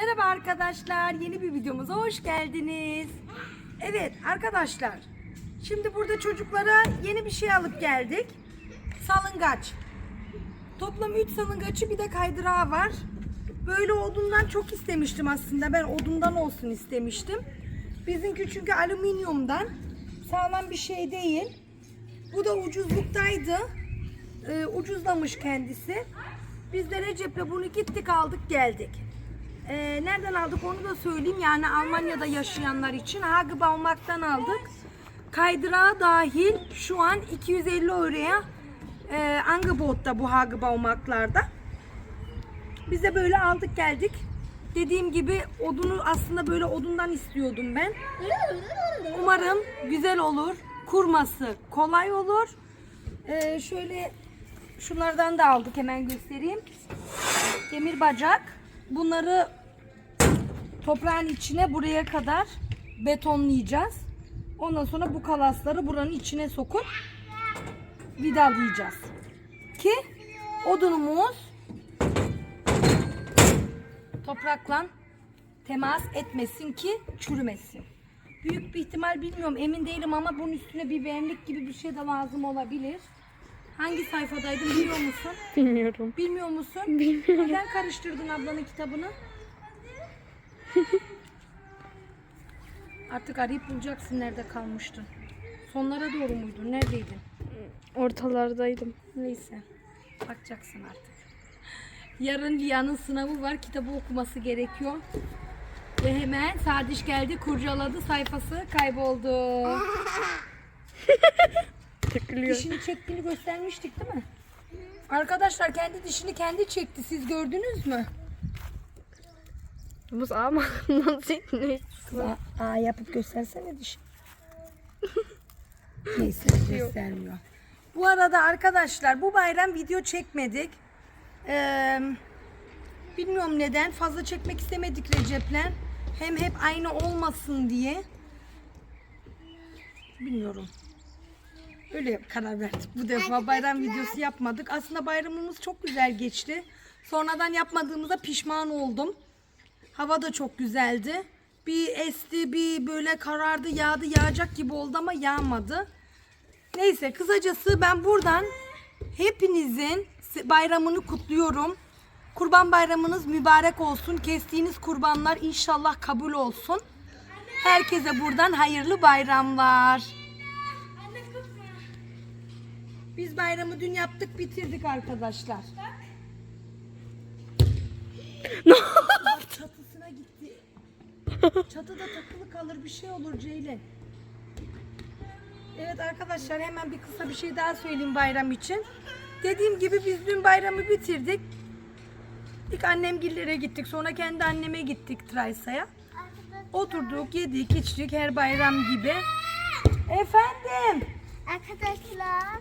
Merhaba arkadaşlar, yeni bir videomuza hoş geldiniz. Evet arkadaşlar, şimdi burada çocuklara yeni bir şey alıp geldik. Salıngaç. Toplam 3 salıngaçı bir de kaydırağı var. Böyle odundan çok istemiştim aslında. Ben odundan olsun istemiştim. Bizimki çünkü alüminyumdan. Sağlam bir şey değil. Bu da ucuzluktaydı. Ee, ucuzlamış kendisi. Biz de Recep'le bunu gittik aldık geldik. Ee, nereden aldık onu da söyleyeyim. Yani Almanya'da yaşayanlar için Hagebaumarkt'tan aldık. Kaydırağı dahil şu an 250 euroya e, Angebot'ta bu Hagebaumarkt'larda. Biz de böyle aldık geldik. Dediğim gibi odunu aslında böyle odundan istiyordum ben. Umarım güzel olur. Kurması kolay olur. Ee, şöyle şunlardan da aldık hemen göstereyim. Demir bacak. Bunları toprağın içine buraya kadar betonlayacağız. Ondan sonra bu kalasları buranın içine sokup vidalayacağız. Ki odunumuz toprakla temas etmesin ki çürümesin. Büyük bir ihtimal bilmiyorum emin değilim ama bunun üstüne bir vernik gibi bir şey de lazım olabilir. Hangi sayfadaydın biliyor musun? Bilmiyorum. Bilmiyor musun? Bilmiyorum. Neden karıştırdın ablanın kitabını? Artık arayıp bulacaksın nerede kalmıştın. Sonlara doğru muydun? Neredeydin? Ortalardaydım. Neyse. Bakacaksın artık. Yarın Lia'nın sınavı var. Kitabı okuması gerekiyor. Ve hemen Sadiş geldi kurcaladı sayfası kayboldu. Dişini çektiğini göstermiştik değil mi? Arkadaşlar kendi dişini kendi çekti. Siz gördünüz mü? Bu ama nasıl ne? Aa, aa yapıp göstersene dişi. Neyse göstermiyor. Bu arada arkadaşlar bu bayram video çekmedik. Ee, bilmiyorum neden fazla çekmek istemedik Recep'le. Hem hep aynı olmasın diye. Bilmiyorum. Öyle karar verdik. Bu defa bayram videosu yapmadık. Aslında bayramımız çok güzel geçti. Sonradan yapmadığımıza pişman oldum. Hava da çok güzeldi. Bir esti, bir böyle karardı, yağdı, yağacak gibi oldu ama yağmadı. Neyse kısacası ben buradan hepinizin bayramını kutluyorum. Kurban bayramınız mübarek olsun. Kestiğiniz kurbanlar inşallah kabul olsun. Herkese buradan hayırlı bayramlar. Biz bayramı dün yaptık bitirdik arkadaşlar. Gitti. Çatıda takılı kalır bir şey olur Ceylin. Evet arkadaşlar hemen bir kısa bir şey daha söyleyeyim bayram için. Dediğim gibi biz dün bayramı bitirdik. İlk annemgillere gittik. Sonra kendi anneme gittik Traysa'ya. Oturduk, yedik, içtik her bayram gibi. Efendim. Arkadaşlar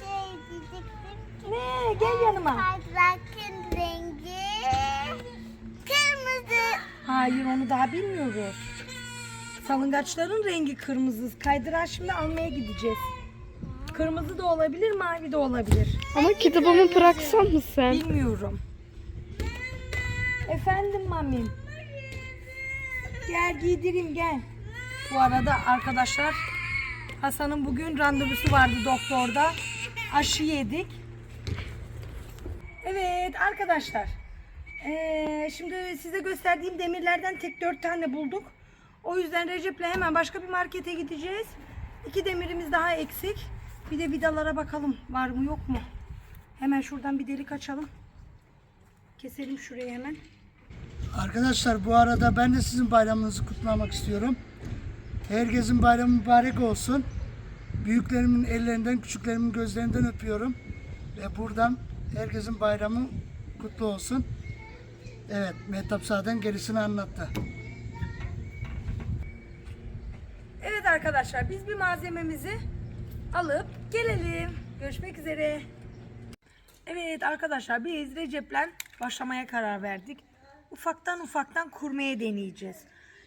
şey diyecektim ki Ne? Gel yanıma. kaydırakın rengi kırmızı. Hayır onu daha bilmiyoruz. Salıngaçların rengi kırmızı. Kaydırağı şimdi almaya gideceğiz. Kırmızı da olabilir, mavi de olabilir. Ama kitabımı bıraksan mı sen? Bilmiyorum. Efendim mamim. Gel giydireyim gel. Bu arada arkadaşlar Hasan'ın bugün randevusu vardı doktorda. Aşı yedik. Evet arkadaşlar. Ee, şimdi size gösterdiğim demirlerden tek dört tane bulduk. O yüzden Recep'le hemen başka bir markete gideceğiz. İki demirimiz daha eksik. Bir de vidalara bakalım var mı yok mu. Hemen şuradan bir delik açalım. Keselim şurayı hemen. Arkadaşlar bu arada ben de sizin bayramınızı kutlamak istiyorum. Herkesin bayramı mübarek olsun. Büyüklerimin ellerinden, küçüklerimin gözlerinden öpüyorum. Ve buradan herkesin bayramı kutlu olsun. Evet, Mehtap zaten gerisini anlattı. Evet arkadaşlar biz bir malzememizi alıp gelelim. Görüşmek üzere. Evet arkadaşlar biz Recep'le başlamaya karar verdik. Ufaktan ufaktan kurmaya deneyeceğiz.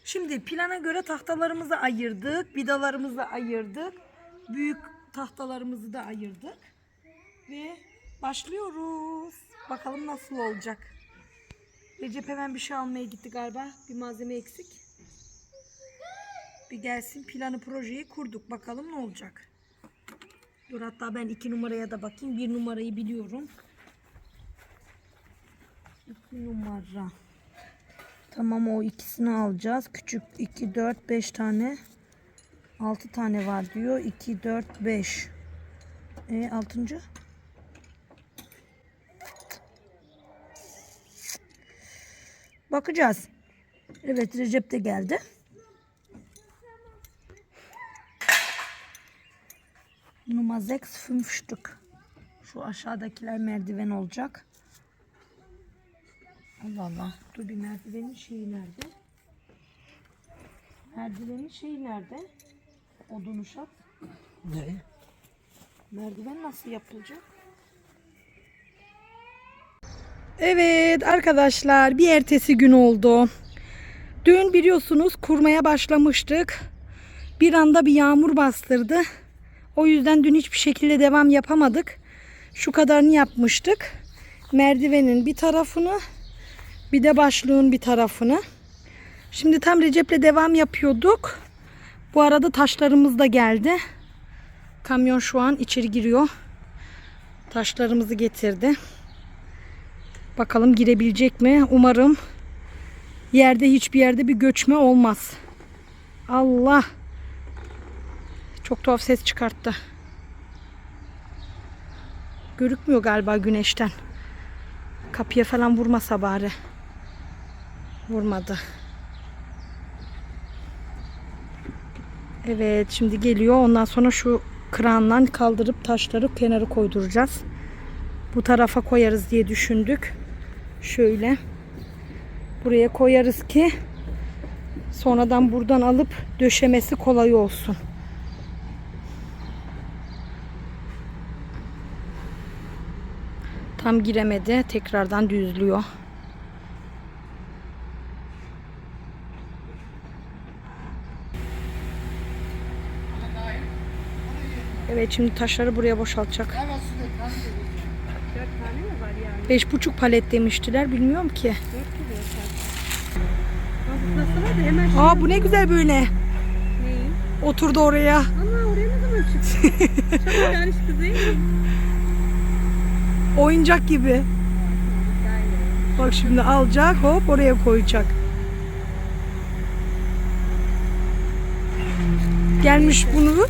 Şimdi plana göre tahtalarımızı ayırdık. Vidalarımızı ayırdık. Büyük tahtalarımızı da ayırdık. Ve başlıyoruz. Bakalım nasıl olacak. Recep hemen bir şey almaya gitti galiba. Bir malzeme eksik. Bir gelsin planı projeyi kurduk. Bakalım ne olacak. Dur hatta ben iki numaraya da bakayım. Bir numarayı biliyorum. İki numara. Tamam o ikisini alacağız. Küçük 2, 4, 5 tane. 6 tane var diyor. 2, 4, 5. E, altıncı? Bakacağız. Evet Recep de geldi. Nummer 6 5 Stück. Şu aşağıdakiler merdiven olacak. Allah Allah. Dur bir merdivenin şeyi nerede? Merdivenin şeyi nerede? Odun uşak. Ne? Merdiven nasıl yapılacak? Evet arkadaşlar bir ertesi gün oldu. Dün biliyorsunuz kurmaya başlamıştık. Bir anda bir yağmur bastırdı. O yüzden dün hiçbir şekilde devam yapamadık. Şu kadarını yapmıştık. Merdivenin bir tarafını bir de başlığın bir tarafını. Şimdi tam Recep'le devam yapıyorduk. Bu arada taşlarımız da geldi. Kamyon şu an içeri giriyor. Taşlarımızı getirdi. Bakalım girebilecek mi? Umarım yerde hiçbir yerde bir göçme olmaz. Allah. Çok tuhaf ses çıkarttı. Görükmüyor galiba güneşten. Kapıya falan vurmasa bari. Vurmadı. Evet şimdi geliyor. Ondan sonra şu kranla kaldırıp taşları kenara koyduracağız. Bu tarafa koyarız diye düşündük. Şöyle. Buraya koyarız ki sonradan buradan alıp döşemesi kolay olsun. Tam giremedi. Tekrardan düzlüyor. Evet şimdi taşları buraya boşaltacak. Evet 5,5 palet demiştiler. Bilmiyorum ki. Aa bu ne güzel böyle. Neyi? Oturdu oraya. Ana oraya ne zaman çıktı? Çok yanlış kız? Oyuncak gibi. Bak şimdi alacak hop oraya koyacak. Gelmiş bunu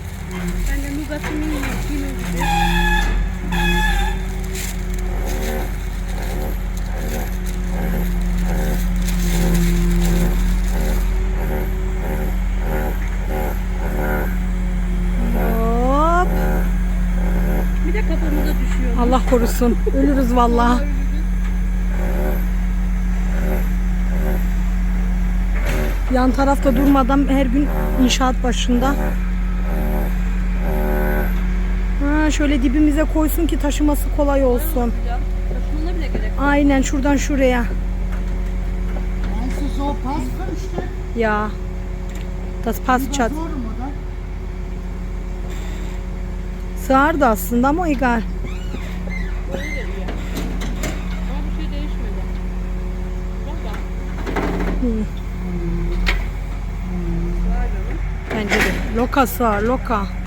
korusun. Ölürüz vallahi. Yan tarafta durmadan her gün inşaat başında. Ha, şöyle dibimize koysun ki taşıması kolay olsun. Taşımana bile gerek. Aynen şuradan şuraya. Ya. Das passt schon. Sığardı aslında ama egal. Ama bir şey değişmedi. Bak bak. Bence de. Loka sığar, loka.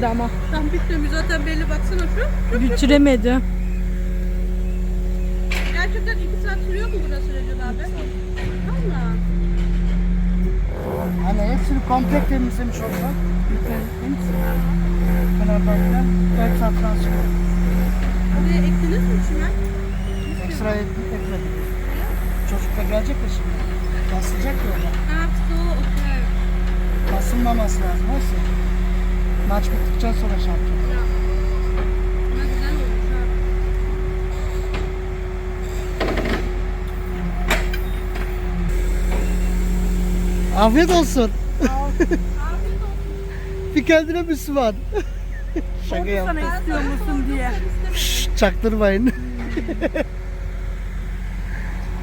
Bitmedi ama. Tam bitmemiş zaten belli baksana şu. Bitiremedi. Gerçekten sürüyor mu burası Recep abi? Valla. Hani hepsini komple temizlemiş olsak. Kenarlarından belki satran çıkıyor. Buraya ektiniz mi çimen? Ekstra et, ekledik. Çocuk da gelecek ya şimdi. Basılacak ya orada. Ha, so, okay. Basılmaması lazım. Oysa. Maç bittikten sonra şampiyon. Afiyet olsun. bir kendine Müslüman. Şaka yaptım. sana istiyor musun diye. Şşş, çaktırmayın.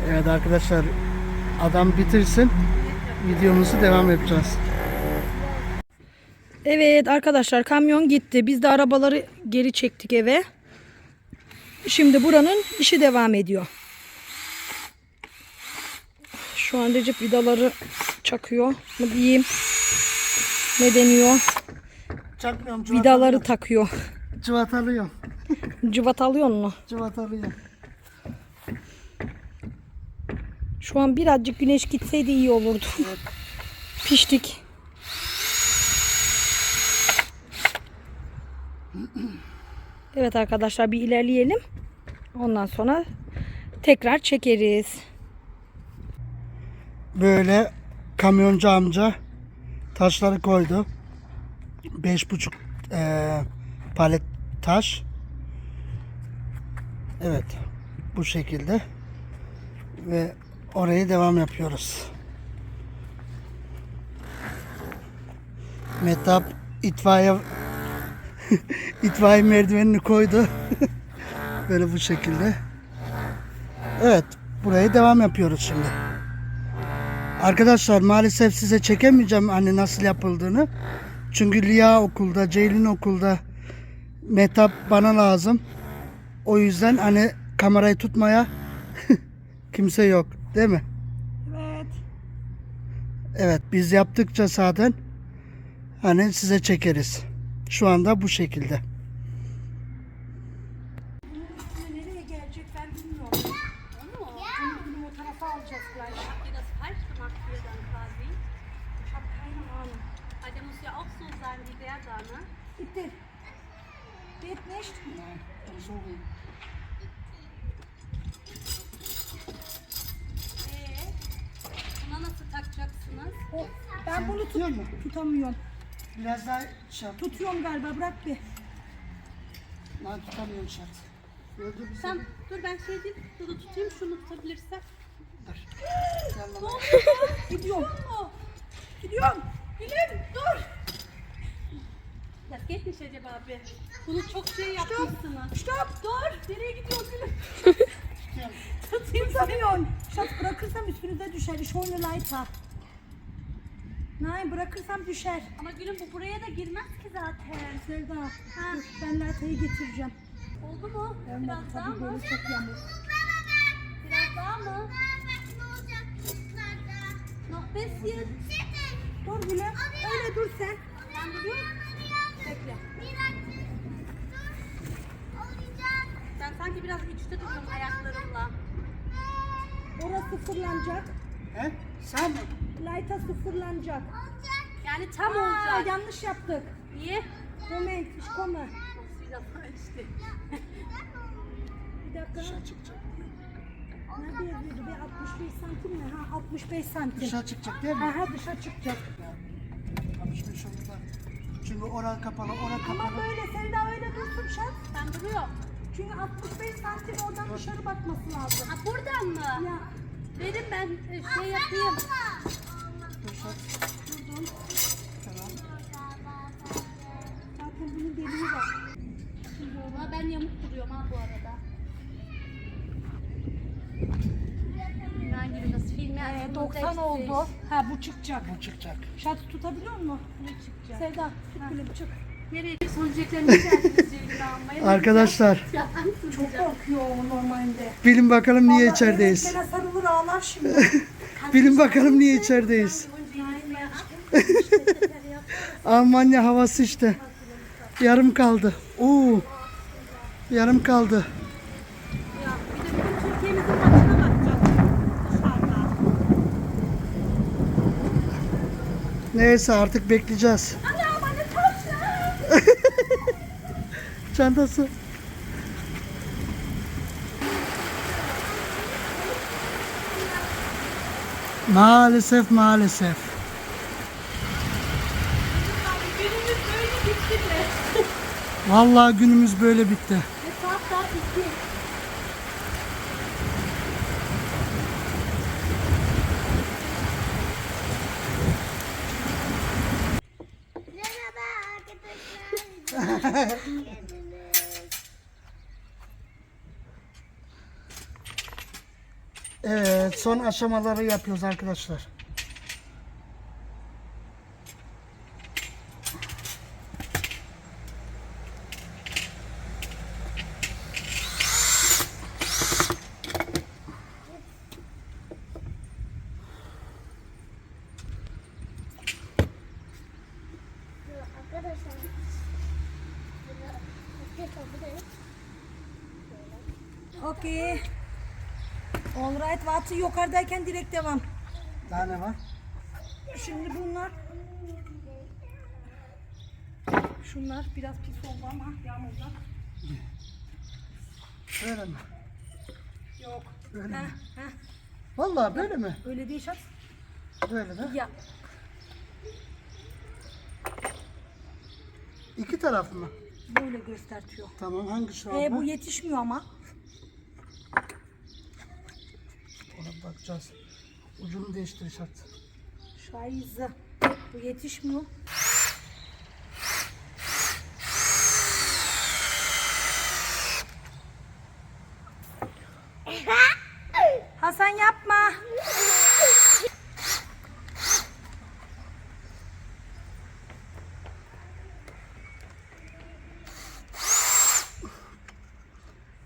evet arkadaşlar adam bitirsin videomuzu devam yapacağız. Evet arkadaşlar kamyon gitti. Biz de arabaları geri çektik eve. Şimdi buranın işi devam ediyor. Şu an Recep vidaları çakıyor mı diyeyim. Ne deniyor? Çakmıyorum Vidaları takıyor. Cıvatalıyorum. Cıvat alıyor mu? Cıvatalıyorum. Şu an birazcık güneş gitseydi iyi olurdu. Piştik. Evet arkadaşlar bir ilerleyelim. Ondan sonra tekrar çekeriz. Böyle kamyoncu amca taşları koydu. Beş buçuk eee, palet taş. Evet. Bu şekilde. Ve oraya devam yapıyoruz. Metap itfaiye itfaiye merdivenini koydu. Böyle bu şekilde. Evet. Buraya devam yapıyoruz şimdi. Arkadaşlar maalesef size çekemeyeceğim hani nasıl yapıldığını. Çünkü Lia okulda, Ceylin okulda, Metap bana lazım. O yüzden hani kamerayı tutmaya kimse yok. Değil mi? Evet. Evet biz yaptıkça zaten hani size çekeriz. Şu anda bu şekilde. Nereye gelecek ben bilmiyorum. Bunu? Bitte. Geht nicht. Ee, buna nasıl takacaksınız? O, ben bunu Tutuyor mu? tut, tutamıyorum. Biraz daha yap. Tutuyorum galiba bırak bir. Ben tutamıyorum şart. Gördün mü Sen dur ben şey diyeyim, dur tutayım şunu tutabilirsem. sen? bana? Gidiyorum. Gidiyorum. Gülüm dur. Geht nicht Recep abi. Bunu çok şey yapmışsınız. Stop. Dur. Nereye gidiyorsun Gülüm? Tutayım seni. Tutamıyorum. Şat bırakırsam üstünüze düşer. Ich hole Leiter. Nein bırakırsam düşer. Ama gülüm bu buraya da girmez ki zaten. Sevda. Dur, ben Leiter'ı getireceğim. Oldu mu? Ben bak Biraz daha tabii mı? böyle çok yamuk. Biraz daha mı? Noch bisschen. Dur Gülüm. Öyle dur sen. Ben duruyorum. Bekle. Ben sanki biraz üçte duruyorum ayaklarımla. Orası sıfırlanacak. He? Sen mi? Leiter sıfırlanacak. Yani tam Aa, olacak. yanlış yaptık. Niye? Moment, ich komme. Bir laf işte. Bir dakika. Dışarı çıkacak. Nerede yazıyordu? Bir 65 santim mi? Ha 65 santim. Dışarı çıkacak değil mi? Aha dışa çıkacak. 65 olurlar. Çünkü oran kapalı, oran Ama kapalı. böyle Sevda öyle dursun şart. Ben duruyorum. Çünkü 65 santim oradan dışarı bakması lazım. Ha buradan mı? Ya Verin ben e, şey yapayım. Dışarı. Tamam. zaten bunun deliği var. Ama ben yamuk duruyorum ha bu arada. Viel mehr als Ee, 90 65. oldu. Ha bu çıkacak. Bu çıkacak. Şart tutabiliyor musun? Ne çıkacak? Sevda tut gülüm çık. Nereye söyleyeceklerini içerisinde. Arkadaşlar. Çok korkuyor normalde. Bilin bakalım niye Vallahi içerideyiz. sarılır ağlar şimdi. Bilin bakalım niye içerideyiz. Almanya havası işte. Yarım kaldı. Oo. Yarım kaldı. Neyse artık bekleyeceğiz. Çantası. Maalesef maalesef. Günümüz böyle bitti de. Vallahi günümüz böyle bitti. Ve saat daha iki. Merhaba arkadaşlar. Evet son aşamaları yapıyoruz arkadaşlar. Arkadaşlar. Alright Vatı yukarıdayken direkt devam. Daha ne var? Şimdi bunlar Şunlar biraz pis oldu ama yağmurdan. Böyle mi? Yok. Böyle Heh, mi? heh. Vallahi böyle mi? Öyle değil şat. Böyle de. Ya İki taraf mı? böyle göstertiyor. Tamam hangi şu E, bu yetişmiyor ama. Ona bakacağız. Ucunu değiştir şart. Şaize. Bu yetişmiyor. Hasan yapma.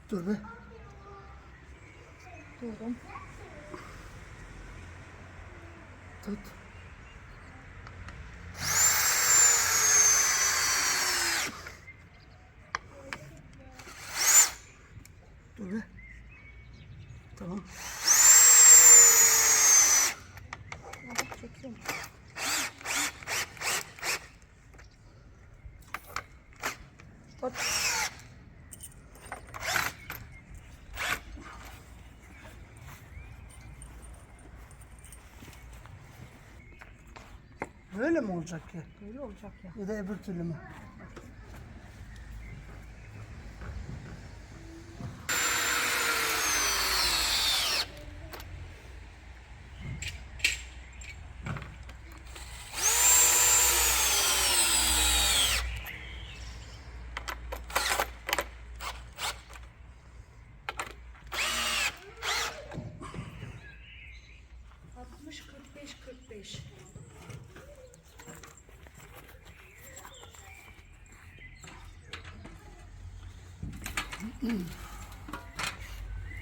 Dur be. Durdum. Tut. Dur be. Tamam. Tut. Böyle mi olacak ki? Böyle olacak ya. Ya da öbür türlü mü? Altmış, kırk beş, kırk beş.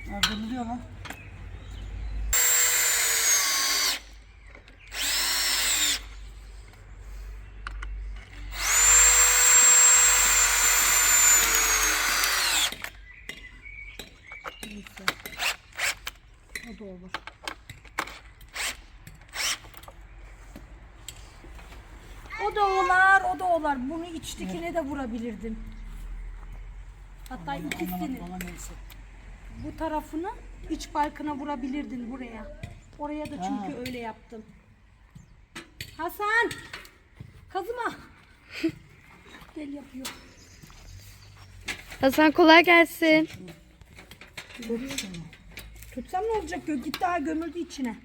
Ha, belirliyor lan. Neyse. O da olur. O da olar. Bunu içtikine de vurabilirdin. Hatta ikisini. Bana neyse. Bu tarafını iç balkına vurabilirdin buraya. Oraya da çünkü öyle yaptım. Hasan! Kazıma! Gel yapıyor. Hasan kolay gelsin. Tutsam ne olacak? Gö gitti daha gömüldü içine.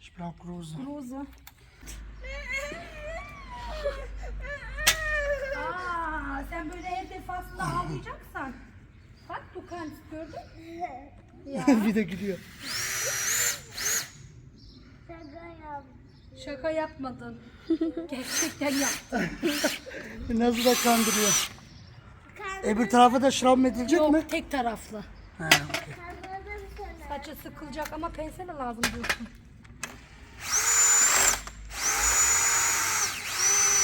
Ich brauch große. Roza. Aa, sen böyle her defasında ağlayacaksan. Bak du kannst gördün mü? bir de gidiyor. Şaka yap. Şaka yapmadın. Gerçekten yaptın. Nasıl da kandırıyor. Öbür tarafa da mı edilecek mi? Yok tek taraflı. Ha, seni. Saçı sıkılacak ama pensel lazım diyorsun.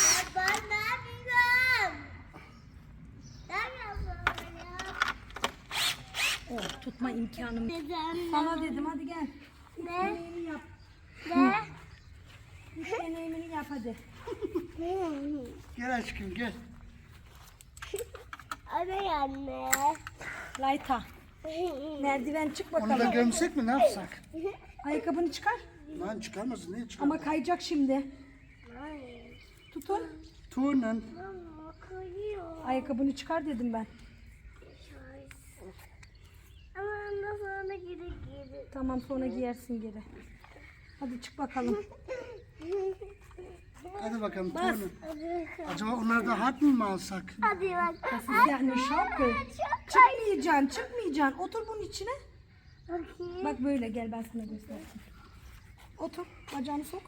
Ya ben ne yapıyorum? Ne yapıyorsun ya? Tutma imkanım. Sana dedim hadi gel. Ne? Yemeğini yap. Ne? Üç deneyimini yap hadi. Gel aşkım gel. Anne anne. Layta. Merdiven çık Onu da bakalım. gömsek mi ne yapsak? Ayakkabını çıkar. Lan çıkarmasın niye çıkar? Ama kayacak şimdi. Tutun. Koyuyor. Ayakkabını çıkar dedim ben. Ama ondan sonra geri geri. Tamam sonra giyersin geri. Hadi çık bakalım. Hadi bakalım Bas. Acaba onlarda harp mı alsak? Hadi bak. Siz yani şapkı. Çıkmayacaksın, çıkmayacaksın. Otur bunun içine. Bakayım. Bak böyle gel ben sana göstereyim. Otur, bacağını sok.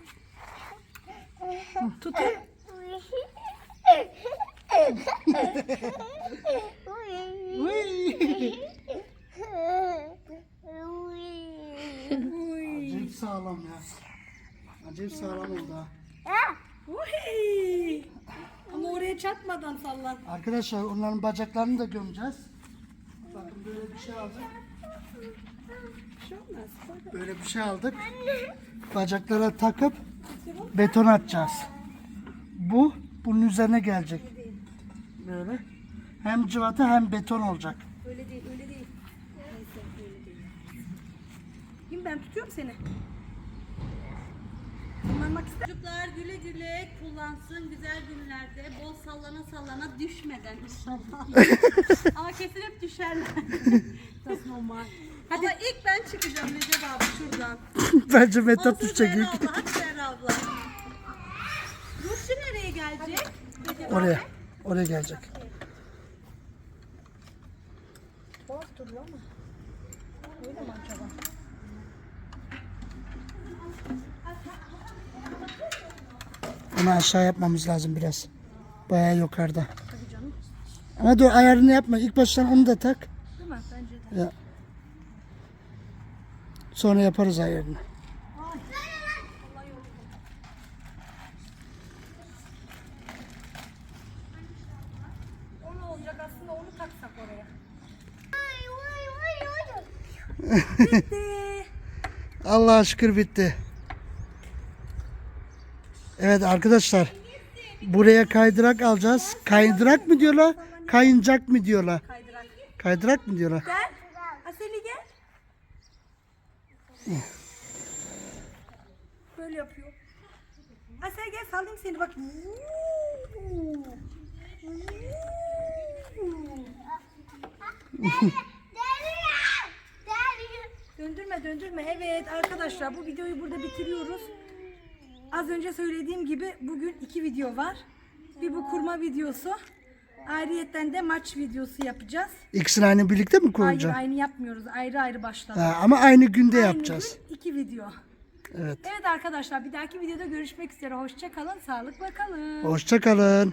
Tutun. Acayip sağlam ya. Acayip sağlam oldu ha. Uy. Ama oraya çarpmadan sallan. Arkadaşlar onların bacaklarını da gömeceğiz. Bakın böyle bir şey aldık. Bir şey olmaz. Böyle bir şey aldık. Bacaklara takıp beton atacağız. Bu bunun üzerine gelecek. Böyle. Hem cıvata hem beton olacak. Öyle değil, öyle değil. Neyse, öyle değil. Kim ben tutuyorum seni. Kullanmak ister. Çocuklar güle güle kullansın güzel günlerde bol sallana sallana düşmeden inşallah. Ama kesin hep düşerler. That's normal. Ama ilk ben çıkacağım Recep abi şuradan. Bence Metat Olsun düşecek Zehra ilk. abla, hadi Zehra abla. Rusçu nereye gelecek? Recep abi? Oraya. Oraya gelecek. Tuhaf duruyor ama. Öyle mi acaba? Onu aşağı yapmamız lazım biraz. Bayağı yukarıda. Tabii canım. Ama dur ayarını yapma. İlk baştan onu da tak. Değil mi? Bence de. Ya. Sonra yaparız ayarını. Allah'a şükür bitti. Evet arkadaşlar. Buraya kaydırak alacağız. Kaydırak mı diyorlar? Kayıncak mı diyorlar? Kaydırak. Kaydırak mı diyorlar? Gel. Aseli gel. Böyle yapıyor. Asel gel sallayayım seni bak. Döndürme döndürme. Evet arkadaşlar bu videoyu burada bitiriyoruz. Az önce söylediğim gibi bugün iki video var. Bir bu kurma videosu. Ayrıyetten de maç videosu yapacağız. İkisini aynı birlikte mi Hayır koyacağım? aynı yapmıyoruz. Ayrı ayrı başladık. Ha, ama aynı günde Aynı yapacağız. gün iki video. Evet. Evet arkadaşlar bir dahaki videoda görüşmek üzere. Hoşça kalın. Sağlıkla kalın. Hoşça kalın.